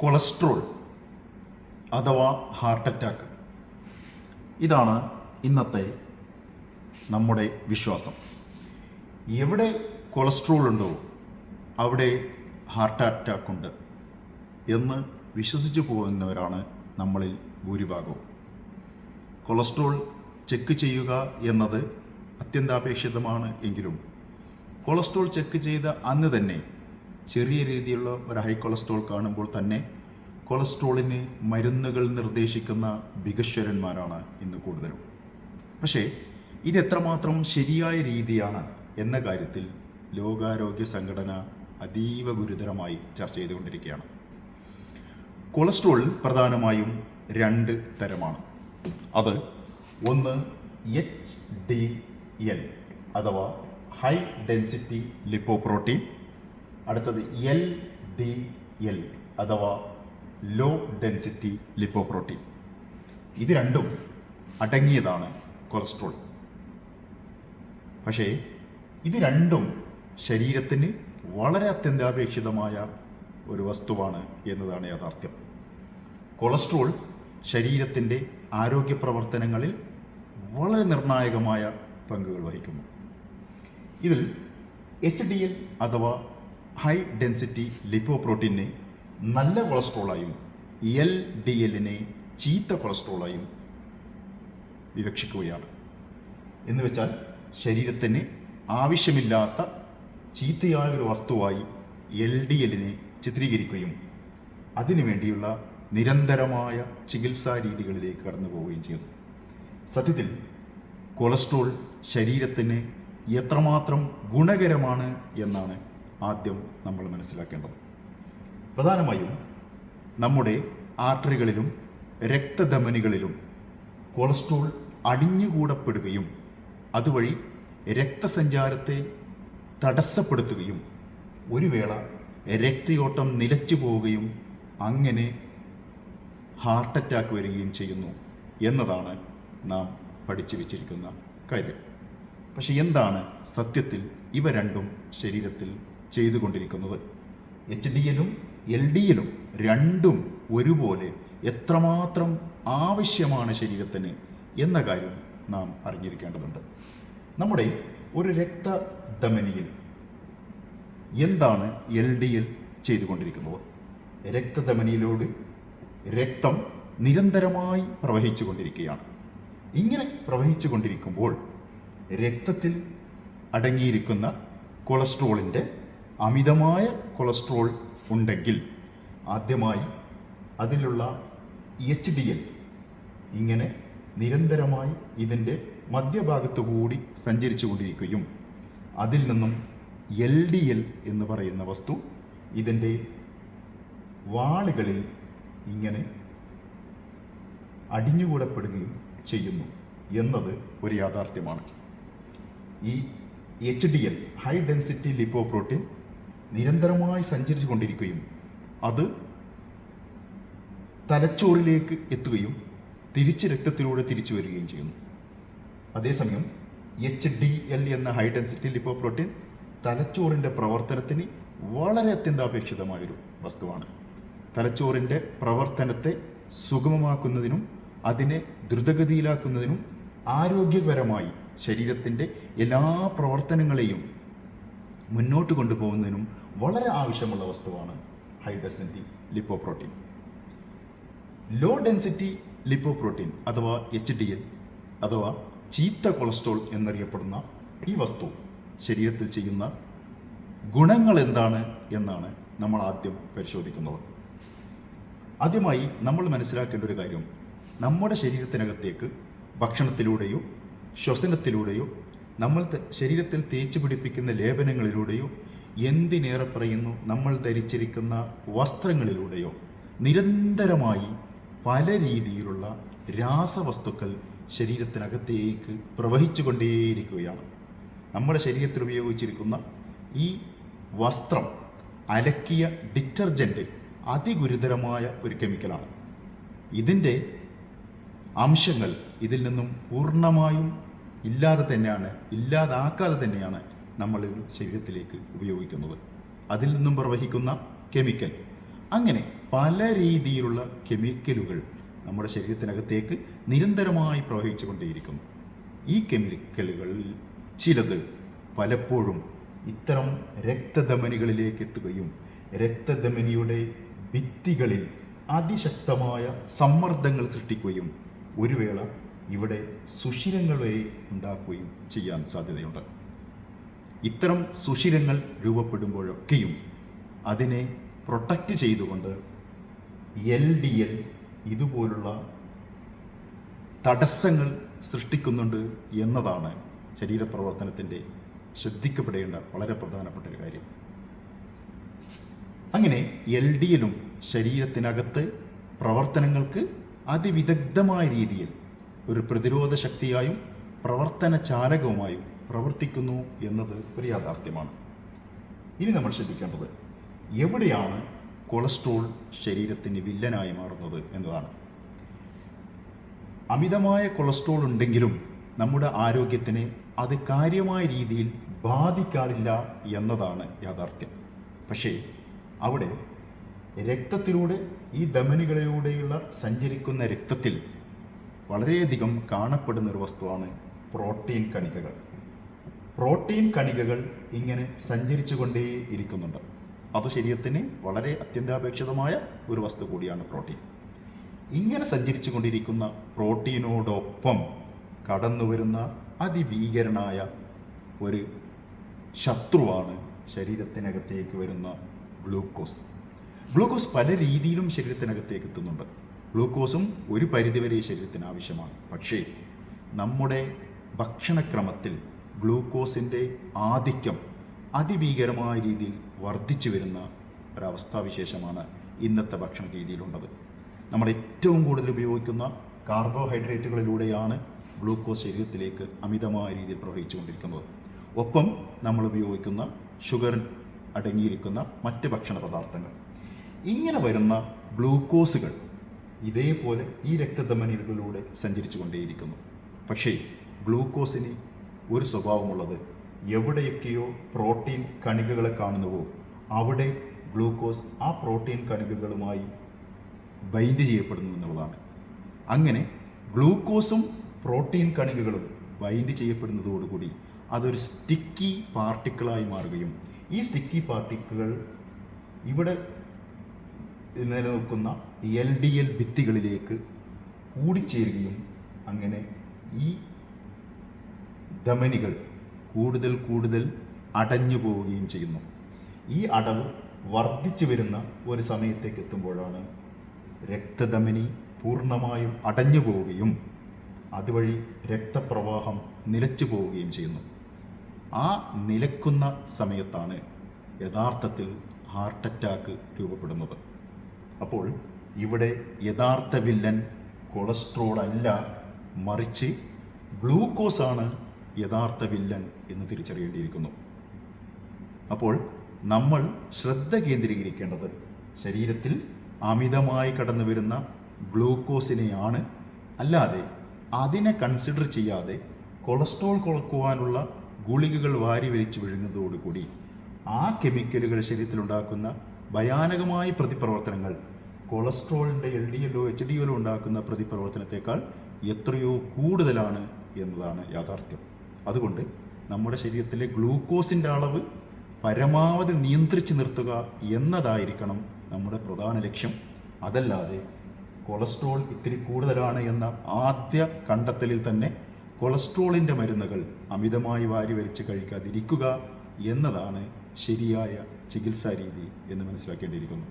Cholesterol അഥവാ heart attack. ഇതാണ് ഇന്നത്തെ നമ്മുടെ വിശ്വാസം. എവിടെ കൊളസ്ട്രോൾ ഉണ്ടോ അവിടെ ഹാർട്ട് അറ്റാക്ക് ഉണ്ട് എന്ന് വിശ്വസിച്ചു പോകുന്നവരാണ് നമ്മളിൽ ഭൂരിഭാഗവും. കൊളസ്ട്രോൾ ചെക്ക് ചെയ്യുക എന്നത് അത്യന്താപേക്ഷിതമാണ് എങ്കിലും കൊളസ്ട്രോൾ ചെക്ക് ചെയ്ത അന്ന് തന്നെ ചെറിയ രീതിയിലുള്ള ഒരു ഹൈ കൊളസ്ട്രോൾ കാണുമ്പോൾ തന്നെ കൊളസ്ട്രോളിന് മരുന്നുകൾ നിർദ്ദേശിക്കുന്ന ഭികശ്വരന്മാരാണ് ഇന്ന് കൂടുതലും. പക്ഷേ ഇത് എത്രമാത്രം ശരിയായ രീതിയാണ് എന്ന കാര്യത്തിൽ ലോകാരോഗ്യ സംഘടന അതീവ ഗുരുതരമായി ചർച്ച ചെയ്തുകൊണ്ടിരിക്കുകയാണ്. കൊളസ്ട്രോൾ പ്രധാനമായും രണ്ട് തരമാണ്. അത് ഒന്ന് എച്ച് ഡി എൽ അഥവാ ഹൈ ഡെൻസിറ്റി ലിപ്പോപ്രോട്ടീൻ അടുത്തത് എൽ ഡി എൽ അഥവാ ലോ ഡെൻസിറ്റി ലിപ്പോപ്രോട്ടീൻ. ഇത് രണ്ടും അടങ്ങിയതാണ് കൊളസ്ട്രോൾ. പക്ഷേ ഇത് രണ്ടും ശരീരത്തിന് വളരെ അത്യന്താപേക്ഷിതമായ ഒരു വസ്തുവാണ് എന്നതാണ് യാഥാർത്ഥ്യം. കൊളസ്ട്രോൾ ശരീരത്തിന്റെ ആരോഗ്യ പ്രവർത്തനങ്ങളിൽ വളരെ നിർണായകമായ പങ്കുകൾ വഹിക്കുന്നു. ഇതിൽ എച്ച് ഡി എൽ അഥവാ ഹൈ ഡെൻസിറ്റി ലിപ്പോപ്രോട്ടീനെ നല്ല കൊളസ്ട്രോളായും എൽ ഡി എല്ലിനെ ചീത്ത കൊളസ്ട്രോളായും വിവക്ഷിക്കുകയാണ്. എന്ന് വെച്ചാൽ ശരീരത്തിന് ആവശ്യമില്ലാത്ത ചീത്തയായ ഒരു വസ്തുവായി എൽ ഡി എല്ലിനെ ചിത്രീകരിക്കുകയും അതിനുവേണ്ടിയുള്ള നിരന്തരമായ ചികിത്സാ രീതികളിലേക്ക് കടന്നു പോവുകയും ചെയ്തു. സത്യത്തിൽ കൊളസ്ട്രോൾ ശരീരത്തിന് എത്രമാത്രം ഗുണകരമാണ് എന്നാണ് ആദ്യം നമ്മൾ മനസ്സിലാക്കേണ്ടത്. പ്രധാനമായും നമ്മുടെ ആർട്ടറികളിലും രക്തധമനികളിലും കൊളസ്ട്രോൾ അടിഞ്ഞുകൂടപ്പെടുകയും അതുവഴി രക്തസഞ്ചാരത്തെ തടസ്സപ്പെടുത്തുകയും ഒരു വേള രക്തയോട്ടം നിലച്ചു പോവുകയും അങ്ങനെ ഹാർട്ട് അറ്റാക്ക് വരികയും ചെയ്യുന്നു എന്നതാണ് നാം പഠിച്ചു വച്ചിരിക്കുന്ന കാര്യം. പക്ഷെ എന്താണ് സത്യത്തിൽ ഇവ രണ്ടും ശരീരത്തിൽ ചെയ്തുകൊണ്ടിരിക്കുന്നത്. എച്ച് ഡി എല്ലും എൽ ഡി എല്ലും രണ്ടും ഒരുപോലെ എത്രമാത്രം ആവശ്യമാണ് ശരീരത്തിന് എന്ന കാര്യം നാം അറിഞ്ഞിരിക്കേണ്ടതുണ്ട്. നമ്മുടെ ഒരു രക്തധമനിയിൽ എന്താണ് എൽ ഡി എൽ ചെയ്തുകൊണ്ടിരിക്കുന്നത്? രക്തധമനിയിലൂടെ രക്തം നിരന്തരമായി പ്രവഹിച്ചു കൊണ്ടിരിക്കുകയാണ് ഇങ്ങനെ പ്രവഹിച്ചു കൊണ്ടിരിക്കുമ്പോൾ രക്തത്തിൽ അടങ്ങിയിരിക്കുന്ന കൊളസ്ട്രോളിന്റെ അമിതമായ കൊളസ്ട്രോൾ ഉണ്ടെങ്കിൽ ആദ്യമായി അതിലുള്ള എച്ച് ഡി എൽ ഇങ്ങനെ നിരന്തരമായി ഇതിന്റെ മധ്യഭാഗത്തു കൂടി സഞ്ചരിച്ചു കൊണ്ടിരിക്കുകയും അതിൽ നിന്നും എൽ ഡി എൽ എന്ന് പറയുന്ന വസ്തു ഇതിന്റെ വാളുകളിൽ ഇങ്ങനെ അടിഞ്ഞുകൂടപ്പെടുകയും ചെയ്യുന്നു എന്നത് ഒരു യാഥാർത്ഥ്യമാണ്. ഈ H D L high density lipoprotein നിരന്തരമായി സഞ്ചരിച്ചു കൊണ്ടിരിക്കുകയും അത് തലച്ചോറിലേക്ക് എത്തുകയും തിരിച്ച് രക്തത്തിലൂടെ തിരിച്ചു വരികയും ചെയ്യുന്നു. അതേസമയം എച്ച് ഡി എൽ എന്ന ഹൈ ഡെൻസിറ്റി ലിപ്പോപ്രോട്ടീൻ തലച്ചോറിന്റെ പ്രവർത്തനത്തിന് വളരെ അത്യന്താപേക്ഷിതമായൊരു വസ്തുവാണ്. തലച്ചോറിന്റെ പ്രവർത്തനത്തെ സുഗമമാക്കുന്നതിനും അതിനെ ദ്രുതഗതിയിലാക്കുന്നതിനും ആരോഗ്യപരമായി ശരീരത്തിന്റെ എല്ലാ പ്രവർത്തനങ്ങളെയും മുന്നോട്ട് കൊണ്ടുപോകുന്നതിനും വളരെ ആവശ്യമുള്ള വസ്തുവാണ് high density lipoprotein. Low density lipoprotein അഥവാ എച്ച് ഡി എൽ അഥവാ ചീത്ത കൊളസ്ട്രോൾ എന്നറിയപ്പെടുന്ന ഈ വസ്തു ശരീരത്തിൽ ചെയ്യുന്ന ഗുണങ്ങൾ എന്താണ് എന്നാണ് നമ്മൾ ആദ്യം പരിശോധിക്കുന്നത്. ആദ്യമായി നമ്മൾ മനസ്സിലാക്കേണ്ട ഒരു കാര്യം നമ്മുടെ ശരീരത്തിനകത്തേക്ക് ഭക്ഷണത്തിലൂടെയോ ശ്വസനത്തിലൂടെയോ നമ്മൾ ശരീരത്തിൽ തേച്ചു പിടിപ്പിക്കുന്ന ലേപനങ്ങളിലൂടെയോ എന്തിനേറെ പറയുന്നു? നമ്മൾ ധരിച്ചിരിക്കുന്ന വസ്ത്രങ്ങളിലൂടെയോ? നിരന്തരമായി പല രീതിയിലുള്ള രാസവസ്തുക്കൾ ശരീരത്തിനകത്തേക്ക് പ്രവഹിച്ചു കൊണ്ടേയിരിക്കുകയാണ് നമ്മുടെ ശരീരത്തിൽ ഉപയോഗിച്ചിരിക്കുന്ന ഈ വസ്ത്രം അലക്കിയ ഡിറ്റർജന്റ് അതിഗുരുതരമായ ഒരു കെമിക്കലാണ്. ഇതിന്റെ അംശങ്ങൾ ഇതിൽ നിന്നും പൂർണമായും ഇല്ലാതെ തന്നെയാണ് ഇല്ലാതാക്കാതെ തന്നെയാണ് നമ്മൾ ശരീരത്തിലേക്ക് ഉപയോഗിക്കുന്നത്. അതിൽ നിന്നും പ്രവഹിക്കുന്ന കെമിക്കൽ. അങ്ങനെ പല രീതിയിലുള്ള കെമിക്കലുകൾ നമ്മുടെ ശരീരത്തിനകത്തേക്ക് നിരന്തരമായി പ്രവഹിച്ചു കൊണ്ടേയിരിക്കുന്നു ഈ കെമിക്കലുകളിൽ ചിലത് പലപ്പോഴും ഇത്തരം രക്തധമനികളിലേക്ക് എത്തുകയും രക്തധമനിയുടെ ഭിത്തികളിൽ അതിശക്തമായ സമ്മർദ്ദങ്ങൾ സൃഷ്ടിക്കുകയും ഒരു വേള ഇവിടെ സുഷിരങ്ങൾ വരെ ഉണ്ടാക്കുകയും ചെയ്യാൻ സാധ്യതയുണ്ട്. ഇത്തരം സുഷിരങ്ങൾ രൂപപ്പെടുമ്പോഴൊക്കെയും അതിനെ പ്രൊട്ടക്റ്റ് ചെയ്തുകൊണ്ട് എൽ ഡി എൽ ഇതുപോലുള്ള തടസ്സങ്ങൾ സൃഷ്ടിക്കുന്നുണ്ട് എന്നതാണ് ശരീരപ്രവർത്തനത്തിന്റെ ശ്രദ്ധിക്കപ്പെടേണ്ട വളരെ പ്രധാനപ്പെട്ട ഒരു കാര്യം. അങ്ങനെ എൽ ഡി എല്ലും ശരീരത്തിനകത്ത് പ്രവർത്തനങ്ങൾക്ക് അതിവിദഗ്ധമായ രീതിയിൽ ഒരു പ്രതിരോധ ശക്തിയായും പ്രവർത്തന ചാലകവുമായും പ്രവർത്തിക്കുന്നു എന്നത് ഒരു യാഥാർത്ഥ്യമാണ്. ഇനി നമ്മൾ ശ്രദ്ധിക്കേണ്ടത് എവിടെയാണ് കൊളസ്ട്രോൾ ശരീരത്തിന് വില്ലനായി മാറുന്നത് എന്നതാണ്. അമിതമായ കൊളസ്ട്രോൾ ഉണ്ടെങ്കിലും നമ്മുടെ ആരോഗ്യത്തിന് അത് കാര്യമായ രീതിയിൽ ബാധിക്കാറില്ല എന്നതാണ് യാഥാർത്ഥ്യം. പക്ഷേ അവിടെ രക്തത്തിലൂടെ ഈ ധമനികളിലൂടെയുള്ള സഞ്ചരിക്കുന്ന രക്തത്തിൽ വളരെയധികം കാണപ്പെടുന്ന ഒരു വസ്തുവാണ് പ്രോട്ടീൻ കണികകൾ. പ്രോട്ടീൻ കണികകൾ ഇങ്ങനെ സഞ്ചരിച്ചു കൊണ്ടേ ഇരിക്കുന്നുണ്ട്. അത് ശരീരത്തിന് വളരെ അത്യന്താപേക്ഷിതമായ ഒരു വസ്തു കൂടിയാണ് പ്രോട്ടീൻ. ഇങ്ങനെ സഞ്ചരിച്ചു കൊണ്ടിരിക്കുന്ന പ്രോട്ടീനോടൊപ്പം കടന്നു വരുന്ന അതിഭീകരനായ ഒരു ശത്രുവാണ് ശരീരത്തിനകത്തേക്ക് വരുന്ന ഗ്ലൂക്കോസ്. ഗ്ലൂക്കോസ് പല രീതിയിലും ശരീരത്തിനകത്തേക്ക് എത്തുന്നുണ്ട്. ഗ്ലൂക്കോസും ഒരു പരിധിവരെ ശരീരത്തിന് ആവശ്യമാണ്. പക്ഷേ നമ്മുടെ ഭക്ഷണക്രമത്തിൽ ഗ്ലൂക്കോസിന്റെ ആധിക്യം അതിഭീകരമായ രീതിയിൽ വർദ്ധിച്ചു വരുന്ന ഒരവസ്ഥാവിശേഷമാണ് ഇന്നത്തെ ഭക്ഷണ രീതിയിലുള്ളത് നമ്മൾ ഏറ്റവും കൂടുതൽ ഉപയോഗിക്കുന്ന കാർബോഹൈഡ്രേറ്റുകളിലൂടെയാണ് ഗ്ലൂക്കോസ് ശരീരത്തിലേക്ക് അമിതമായ രീതിയിൽ പ്രവഹിച്ചുകൊണ്ടിരിക്കുന്നത്. ഒപ്പം നമ്മൾ ഉപയോഗിക്കുന്ന ഷുഗർ അടങ്ങിയിരിക്കുന്ന മറ്റ് ഭക്ഷണ പദാർത്ഥങ്ങൾ. ഇങ്ങനെ വരുന്ന ഗ്ലൂക്കോസുകൾ ഇതേപോലെ ഈ രക്തധമനികളിലൂടെ സഞ്ചരിച്ചു കൊണ്ടേയിരിക്കുന്നു. പക്ഷേ ഗ്ലൂക്കോസിന് ഒരു സ്വഭാവമുള്ളത് എവിടെയൊക്കെയോ പ്രോട്ടീൻ കണികകളെ കാണുന്നുവോ അവിടെ ഗ്ലൂക്കോസ് ആ പ്രോട്ടീൻ കണികകളുമായി ബൈൻഡ് ചെയ്യപ്പെടുന്നു എന്നുള്ളതാണ്. അങ്ങനെ ഗ്ലൂക്കോസും പ്രോട്ടീൻ കണികകളും ബൈൻഡ് ചെയ്യപ്പെടുന്നതോടുകൂടി അതൊരു സ്റ്റിക്കി പാർട്ടിക്കിളായി മാറുകയും ഈ സ്റ്റിക്കി പാർട്ടിക്കിൾ ഇവിടെ നിലനിൽക്കുന്ന എൽ ഡി എൽ ഭിത്തികളിലേക്ക് കൂടിച്ചേരുകയും അങ്ങനെ ഈ ധമനികൾ കൂടുതൽ കൂടുതൽ അടഞ്ഞു പോവുകയും ചെയ്യുന്നു. ഈ അടവ് വർദ്ധിച്ചു വരുന്ന ഒരു സമയത്തേക്ക് എത്തുമ്പോഴാണ് രക്തധമനി പൂർണമായും അടഞ്ഞു പോവുകയും അതുവഴി രക്തപ്രവാഹം നിലച്ചു പോവുകയും ചെയ്യുന്നു. ആ നിലക്കുന്ന സമയത്താണ് യഥാർത്ഥത്തിൽ ഹാർട്ട് അറ്റാക്ക് രൂപപ്പെടുന്നത്. അപ്പോൾ ഇവിടെ യഥാർത്ഥ വില്ലൻ കൊളസ്ട്രോൾ അല്ല മറിച്ച് ഗ്ലൂക്കോസ് ആണ് യഥാർത്ഥ വില്ലൻ എന്ന് തിരിച്ചറിയേണ്ടിയിരിക്കുന്നു. അപ്പോൾ നമ്മൾ ശ്രദ്ധ കേന്ദ്രീകരിക്കേണ്ടത് ശരീരത്തിൽ അമിതമായി കടന്നു വരുന്ന ഗ്ലൂക്കോസിനെയാണ്. അല്ലാതെ അതിനെ കൺസിഡർ ചെയ്യാതെ കൊളസ്ട്രോൾ കുറക്കുവാനുള്ള ഗുളികകൾ വാരി വലിച്ചു വിഴുങ്ങുന്നതോടുകൂടി ആ കെമിക്കലുകൾ ശരീരത്തിലുണ്ടാക്കുന്ന ഭയാനകമായ പ്രതിപ്രവർത്തനങ്ങൾ കൊളസ്ട്രോളിന്റെ എൽ ഡി എല്ലോ എച്ച് ഡി എല്ലോ ഉണ്ടാക്കുന്ന പ്രതിപ്രവർത്തനത്തെക്കാൾ എത്രയോ കൂടുതലാണ് എന്നതാണ് യാഥാർത്ഥ്യം. അതുകൊണ്ട് നമ്മുടെ ശരീരത്തിലെ ഗ്ലൂക്കോസിന്റെ അളവ് പരമാവധി നിയന്ത്രിച്ച് നിർത്തുക എന്നതായിരിക്കണം നമ്മുടെ പ്രധാന ലക്ഷ്യം. അതല്ലാതെ കൊളസ്ട്രോൾ ഇത്തിരി കൂടുതലാണ് എന്ന ആദ്യ കണ്ടെത്തലിൽ തന്നെ കൊളസ്ട്രോളിന്റെ മരുന്നുകൾ അമിതമായി വാരി വലിച്ച് കഴിക്കാതിരിക്കുക എന്നതാണ് ശരിയായ ചികിത്സാ രീതി എന്ന് മനസ്സിലാക്കേണ്ടിയിരിക്കുന്നു.